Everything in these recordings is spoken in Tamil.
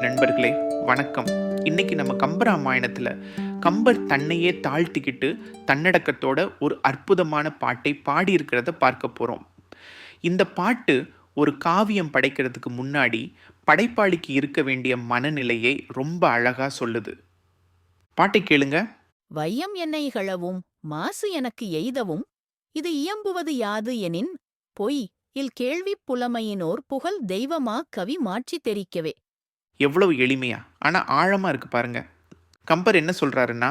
நண்பர்களே வணக்கம். இன்னைக்கு நம்ம கம்பராமாயணத்தில் கம்பர் தன்னையே தாழ்த்திக்கிட்டு தன்னடக்கத்தோட ஒரு அற்புதமான பாட்டை பாடியிருக்கிறத பார்க்க போகிறோம் இந்த பாட்டு ஒரு காவியம் படைக்கிறதுக்கு முன்னாடி படைப்பாளிக்கு இருக்க வேண்டிய மனநிலையை ரொம்ப அழகாக சொல்லுது. பாட்டை கேளுங்க. வையம் என்னை இகழவும் மாசு எனக்கு எய்தவும் இது இயம்புவது யாது எனின் பொய் இல் கேள்விப் புலமையினோர் புகழ் தெய்வமா கவி மாற்றி தெரிக்கவே. எவ்வளவு எளிமையா? ஆனால் ஆழமாக இருக்குது பாருங்கள் கம்பர் என்ன சொல்கிறாருன்னா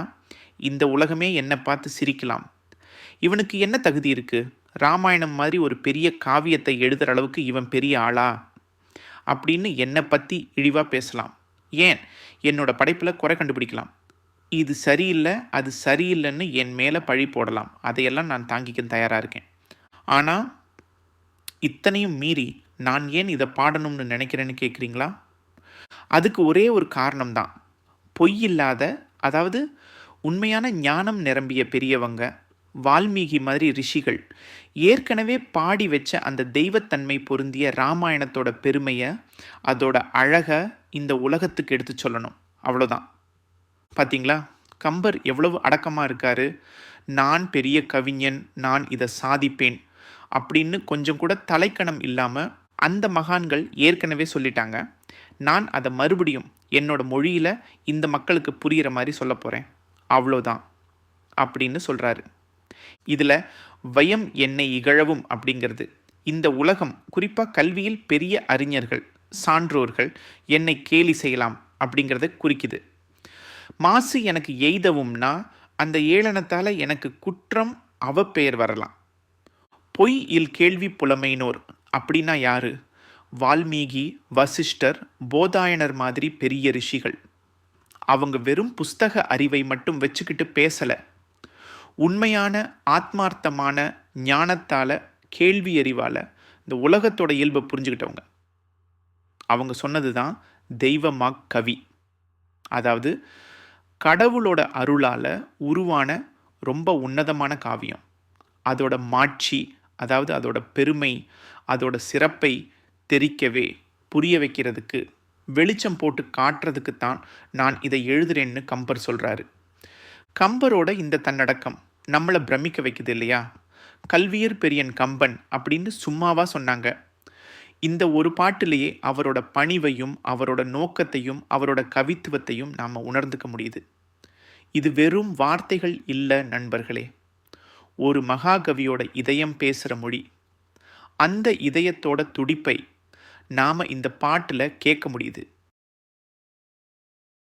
இந்த உலகமே என்னை பார்த்து சிரிக்கலாம். இவனுக்கு என்ன தகுதி இருக்குது ராமாயணம் மாதிரி ஒரு பெரிய காவியத்தை எழுதுகிற அளவுக்கு இவன் பெரிய ஆளா? அப்படின்னு என்னை பற்றி இழிவாக பேசலாம். ஏன்? என்னோட படைப்பில் குறை கண்டுபிடிக்கலாம். இது சரியில்லை அது சரியில்லைன்னு என் மேலே பழி போடலாம். அதையெல்லாம் நான் தாங்கிக்க தயாராக இருக்கேன். ஆனால் இத்தனையும் மீறி நான் ஏன் இதை பாடணும்னு நினைக்கிறேன்னு கேட்குறீங்களா அதுக்கு ஒரே ஒரு காரணம்தான். பொய் இல்லாத அதாவது உண்மையான ஞானம் நிரம்பிய பெரியவங்க வால்மீகி மாதிரி ரிஷிகள் ஏற்கனவே பாடி வச்ச அந்த தெய்வத்தன்மை பொருந்திய ராமாயணத்தோட பெருமையை அதோட அழகை இந்த உலகத்துக்கு எடுத்து சொல்லணும். அவ்வளோதான் பார்த்தீங்களா கம்பர் எவ்வளவு அடக்கமாக இருக்காரு. நான் பெரிய கவிஞன் நான் இதை சாதிப்பேன் அப்படின்னு கொஞ்சம் கூட தலைக்கணம் இல்லாமல் அந்த மகான்கள் ஏற்கனவே சொல்லிட்டாங்க. நான் அதை மறுபடியும் என்னோட மொழியில் இந்த மக்களுக்கு புரிகிற மாதிரி சொல்ல போகிறேன் அவ்வளோதான் அப்படின்னு சொல்கிறாரு இதில் வயம் என்னை இகழவும் அப்படிங்கிறது. இந்த உலகம் குறிப்பாக கல்வியில் பெரிய அறிஞர்கள் சான்றோர்கள் என்னை கேலி செய்யலாம் அப்படிங்கிறத குறிக்குது. மாசு எனக்கு எய்தவும்னா அந்த ஏளனத்தால் எனக்கு குற்றம் அவப்பெயர் வரலாம். பொய் இல் கேள்வி புலமையினோர் அப்படின்னா யாரு? வால்மீகி வசிஷ்டர் போதாயனர் மாதிரி பெரிய ரிஷிகள். அவங்க வெறும் புஸ்தக அறிவை மட்டும் வச்சுக்கிட்டு பேசலை. உண்மையான ஆத்மார்த்தமான ஞானத்தால் கேள்வி அறிவால் இந்த உலகத்தோட இயல்பை புரிஞ்சுக்கிட்டவங்க. அவங்க சொன்னது தான் தெய்வமாக் கவி. அதாவது கடவுளோட அருளால் உருவான ரொம்ப உன்னதமான காவியம். அதோட மாட்சி அதாவது அதோட பெருமை அதோட சிறப்பை தெரிக்கவே புரிய வைக்கிறதுக்கு வெளிச்சம் போட்டு காட்டுறதுக்கு தான் நான் இதை எழுதுறேன்னு கம்பர் சொல்கிறாரு கம்பரோட இந்த தன்னடக்கம் நம்மளை பிரமிக்க வைக்குது இல்லையா? கல்வியர் பெரியன் கம்பன் அப்படின்னு சும்மாவா சொன்னாங்க. இந்த ஒரு பாட்டிலேயே அவரோட பணிவையும் அவரோட நோக்கத்தையும் அவரோட கவித்துவத்தையும் நாம் உணர்ந்துக்க முடியுது. இது வெறும் வார்த்தைகள் இல்லை நண்பர்களே. ஒரு மகாகவியோட இதயம் பேசுகிற மொழி. அந்த இதயத்தோட துடிப்பை நாம் இந்த பாட்டில் கேட்க முடியுது.